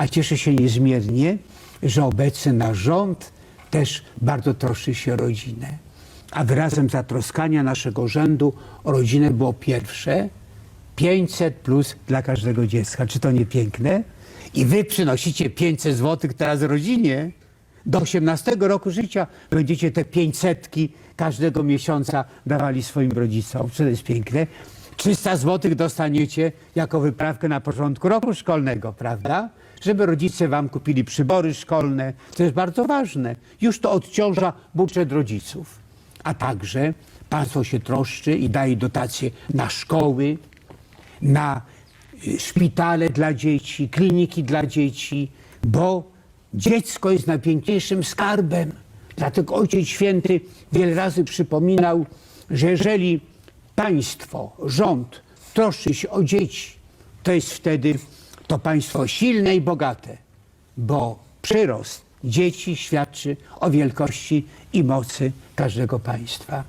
A cieszę się niezmiernie, że obecny nasz rząd też bardzo troszczy się o rodzinę. A wyrazem zatroskania naszego rządu o rodzinę było pierwsze 500 plus dla każdego dziecka. Czy to nie piękne? I wy przynosicie 500 zł teraz rodzinie. Do 18 roku życia będziecie te 500 każdego miesiąca dawali swoim rodzicom. Czy to jest piękne? 300 zł dostaniecie jako wyprawkę na początku roku szkolnego, prawda? Żeby rodzice wam kupili przybory szkolne. To jest bardzo ważne. Już to odciąża budżet rodziców. A także państwo się troszczy i daje dotacje na szkoły, na y, szpitale dla dzieci, kliniki dla dzieci, bo dziecko jest najpiękniejszym skarbem. Dlatego Ojciec Święty wiele razy przypominał, że jeżeli państwo, rząd troszczy się o dzieci, to jest wtedy to państwo silne i bogate, bo przyrost dzieci świadczy o wielkości i mocy każdego państwa.